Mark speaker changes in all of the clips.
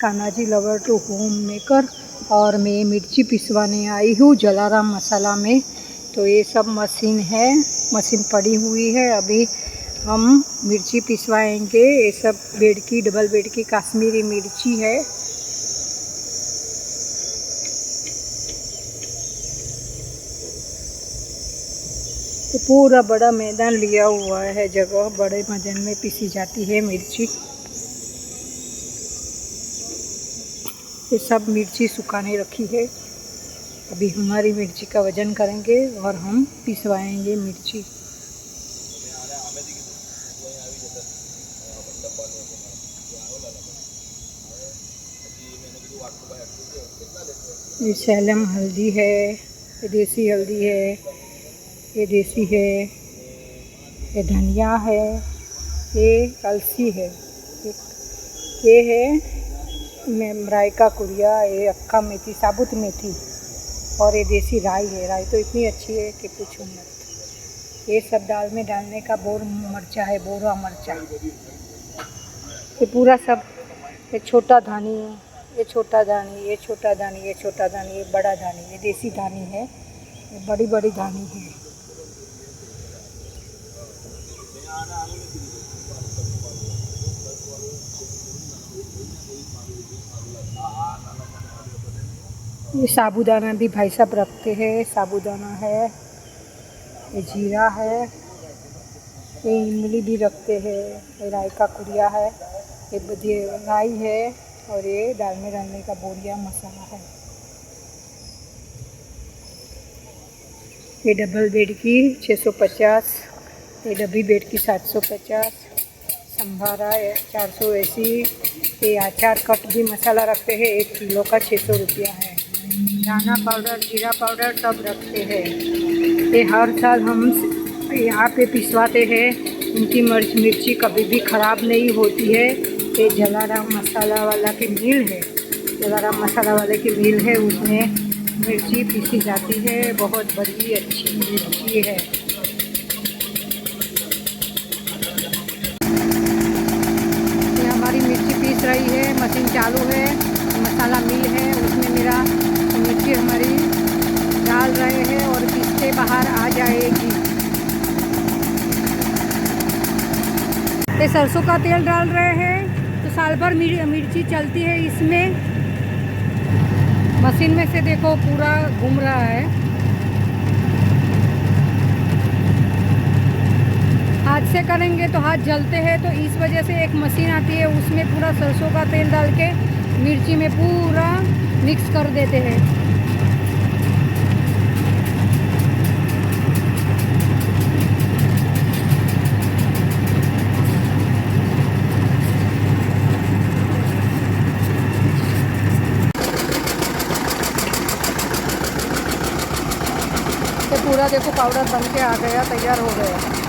Speaker 1: Kanhaji lover to home maker और मैं मिर्ची पिसवाने आई हूँ जलाराम मसाला में। तो ये सब मशीन है मशीन पड़ी हुई है। अभी हम मिर्ची पिसवाएँगे। ये सब बेड की डबल बेड की काश्मीरी मिर्ची है। तो पूरा बड़ा मैदान लिया हुआ है जगह। बड़े मैदान में पिसी जाती है मिर्ची। ये सब मिर्ची सुखाने रखी है। अभी हमारी मिर्ची का वज़न करेंगे और हम पिसवाएँगे मिर्ची। ये सैलम हल्दी है, ये देसी हल्दी है, ये देसी है, ये धनिया है, ये अलसी है। ये- ये है में रायका कुड़िया, ये अक्का मेथी, साबुत मेथी और ये देसी राई है। राई तो इतनी अच्छी है कि पूछो मत। ये सब दाल में डालने का बोर मरचा है, बोरा मरचा। ये पूरा सब, ये छोटा धानी ये छोटा धानी, ये छोटा धानी, ये छोटा धानी, ये बड़ा धानी, ये देसी धानी है, ये बड़ी बड़ी धानी है। ये साबूदाना भी भाई साहब रखते हैं। साबूदाना है, ये जीरा है, ये इमली भी रखते हैं। ये राई का कुड़िया है, ये बदी राई है और ये दाल में डालने का बोरिया मसाला है। ये डबल बेड की 650 ये डबी बेड की 750 संभारा चार सौ ऐसी, ये अचार कट भी मसाला रखते हैं, एक किलो का छः सौ रुपया है। दाना पाउडर, जीरा पाउडर सब रखते हैं। ये हर साल हम यहाँ पे पिसवाते हैं। उनकी मिर्च, मिर्ची कभी भी ख़राब नहीं होती है। ये जलाराम मसाला वाला की मिल है। जलाराम मसाला वाले की मिल है, उसमें मिर्ची पीसी जाती है। बहुत बड़ी अच्छी मिर्ची है। हमारी मिर्ची पीस रही है, मशीन चालू है, मसाला मिल है, उसमें मेरा मिर्ची हमारी डाल रहे हैं और पीसते बाहर आ जाएगी। ये सरसों का तेल डाल रहे हैं तो साल भर मिर, मिर्ची चलती है इसमें। मशीन में से देखो पूरा घूम रहा है। हाथ से करेंगे तो हाथ जलते हैं तो इस वजह से एक मशीन आती है उसमें पूरा सरसों का तेल डाल के मिर्ची में पूरा मिक्स कर देते हैं। पूरा देखो पाउडर बन के आ गया तैयार हो गया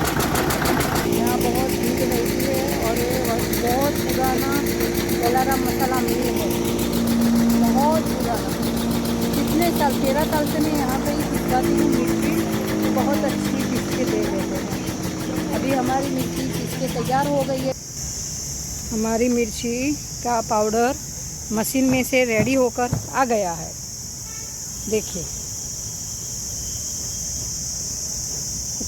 Speaker 1: यहाँ बहुत भीड़ रहती है और ये बहुत बहुत पुराना जलाराम मसाला मिल है बहुत पुराना। कितने साल, तेरह साल से मैं यहाँ पर ही पिसवाती हूँ मिर्ची। बहुत अच्छी पीस दे देते हैं। अभी हमारी मिर्ची पीस तैयार हो गई है। हमारी मिर्ची का पाउडर मशीन में से रेडी होकर आ गया है। देखिए।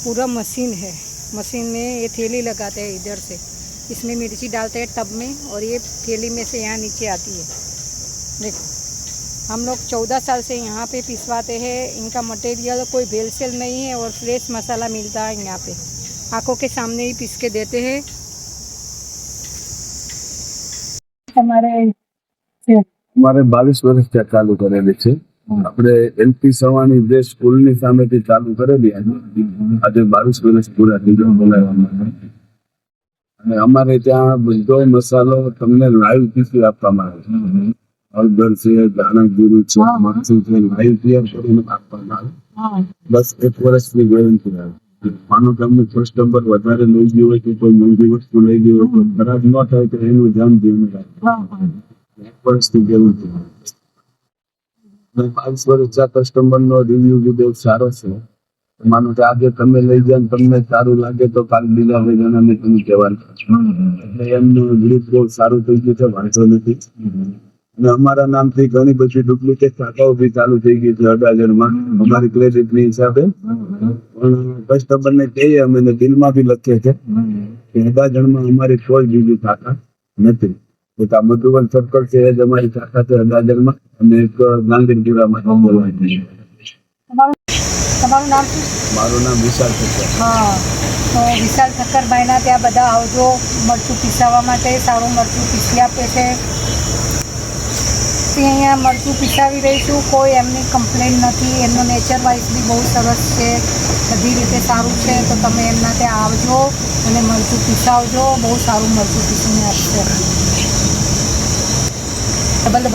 Speaker 1: पूरा मशीन है। मशीन में ये थैली लगाते हैं इधर से। इसमें मिर्ची डालते हैं टब में और ये थैली में से यहाँ नीचे आती है देखो हम लोग चौदह साल से यहाँ पे पिसवाते हैं इनका मटेरियल कोई भेलसेल नहीं है और फ्रेश मसाला मिलता है यहाँ पे आंखों के सामने ही पीस के देते हैं हमारे
Speaker 2: અમારે બાવીસ વર્ષ ત્યાં ચાલુ કરેલી છે આપણે એલપી સવાણી જે સ્કૂલની સામેથી ચાલુ કરેલી આજે આજે બાવીસ વર્ષ પૂરા થઈ ગયા બોલાવવામાં અને અમારે ત્યાં બધો મસાલો તમને લાઈવ પીસી આપવામાં આવે છે. હળદર છે ધાણા જીરું છે મરચું છે લાઈવ તૈયાર કરીને આપવામાં આવે. બસ એક વર્ષની ગેરંટી આવે. માનો તમને કસ્ટમર વધારે લઈ ગયું હોય કે કોઈ મોંઘી વસ્તુ લઈ ગયું હોય ખરાબ ન થાય તો એનું ધ્યાન દેવું રાખે એક વર્ષની ગેરંટી પાંચ વર્ષ જ્યાં કસ્ટમર નો રિવ્યુ બી બહુ સારો છે માનો કે આજે તમે લઈ જાઓ તમને સારું લાગે તો કાલ બીજા જણાને તમે કહેવાનું એટલે એમનું ગ્રીપ બહુ સારું થઈ ગયું છે વાંધો નથી. અને અમારા નામથી ઘણી બધી ડુપ્લિકેટ શાખાઓ બી ચાલુ થઈ ગઈ છે અડાજણમાં. અમારી ક્રેડિટની હિસાબે. પણ કસ્ટમરને કહીએ અમે ને બિલમાં બી લખીએ છે કે અડાજણમાં અમારી કોઈ બીજી શાખા નથી. આ મધુવન સર્કલ છે એ જ અમારી શાખા છે અડાજણમાં અને એક ગાંધીપુરામાં બોલવાય છે.
Speaker 1: તમારું નામ શું?
Speaker 2: મારું નામ વિશાલ ઠક્કર.
Speaker 1: હા તો વિશાલ ઠક્કરભાઈના ત્યાં બધા આવજો મરચું પીસાવવા માટે સારું મરચું પીસી આપે છે. તે અહીંયા મરચું પીસાવી રહીશું કોઈ એમની કમ્પ્લેન નથી એમનો નેચર વાઇઝ બી બહુ સરસ છે બધી રીતે સારું છે તો તમે એમના ત્યાં આવજો અને મરચું પીસાવજો બહુ સારું મરચું પીસીને આપશે